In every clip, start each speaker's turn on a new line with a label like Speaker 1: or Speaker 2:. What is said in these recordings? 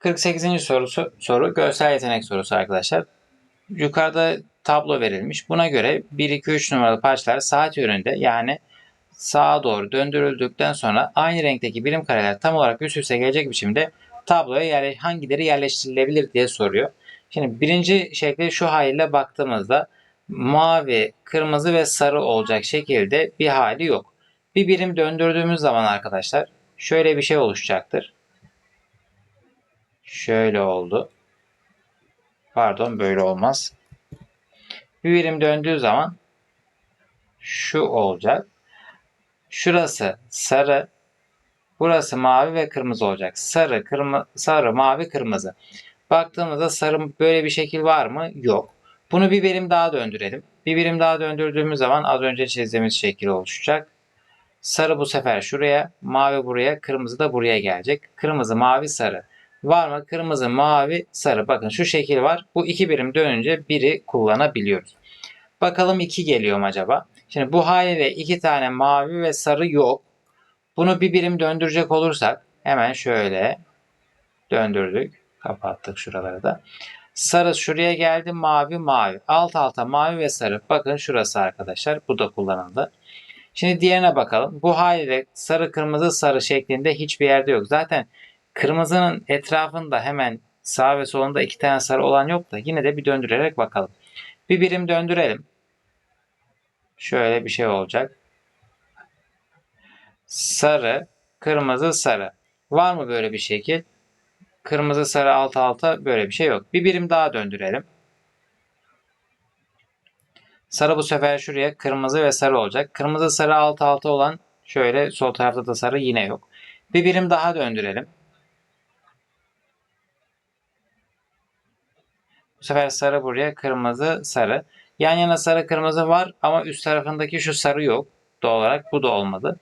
Speaker 1: 48. sorusu soru görsel yetenek sorusu arkadaşlar. Yukarıda tablo verilmiş. Buna göre 1 2 3 numaralı parçalar saat yönünde yani sağa doğru döndürüldükten sonra aynı renkteki birim kareler tam olarak üst üste gelecek biçimde tabloya yerle- hangileri yerleştirilebilir diye soruyor. Şimdi birinci şekli şu haliyle baktığımızda mavi, kırmızı ve sarı olacak şekilde bir hali yok. Bir birim döndürdüğümüz zaman arkadaşlar şöyle bir şey oluşacaktır. Şöyle oldu. Pardon böyle olmaz. Bir birim döndüğü zaman şu olacak. Şurası sarı, burası mavi ve kırmızı olacak. Sarı, kırmızı, sarı, mavi, kırmızı. Baktığımızda sarı böyle bir şekil var mı? Yok. Bunu bir birim daha döndürelim. Bir birim daha döndürdüğümüz zaman az önce çizdiğimiz şekil oluşacak. Sarı bu sefer şuraya, mavi buraya, kırmızı da buraya gelecek. Kırmızı, mavi, sarı. Var mı? Kırmızı, mavi, sarı. Bakın şu şekil var. Bu iki birim dönünce biri kullanabiliyoruz. Bakalım 2 geliyor mu acaba? Şimdi bu haliyle iki tane mavi ve sarı yok. Bunu bir birim döndürecek olursak hemen şöyle döndürdük. Kapattık şuraları da. Sarı şuraya geldi. Mavi mavi. Alt alta mavi ve sarı. Bakın şurası arkadaşlar. Bu da kullanıldı. Şimdi diğerine bakalım. Bu haliyle sarı kırmızı sarı şeklinde hiçbir yerde yok. Zaten kırmızının etrafında hemen sağ ve solunda iki tane sarı olan yok da yine de bir döndürerek bakalım. Bir birim döndürelim. Şöyle bir şey olacak. Sarı, kırmızı, sarı. Var mı böyle bir şekil? Kırmızı, sarı, alt alta böyle bir şey yok. Bir birim daha döndürelim. Sarı bu sefer şuraya kırmızı ve sarı olacak. Kırmızı, sarı, alt alta olan şöyle sol tarafta da sarı yine yok. Bir birim daha döndürelim. Bu sefer sarı buraya, kırmızı, sarı. Yan yana sarı, kırmızı var ama üst tarafındaki şu sarı yok. Doğal olarak bu da olmadı.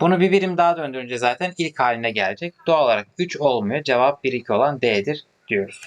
Speaker 1: Bunu bir birim daha döndürünce zaten ilk haline gelecek. Doğal olarak 3 olmuyor. Cevap 1-2 olan D'dir diyoruz.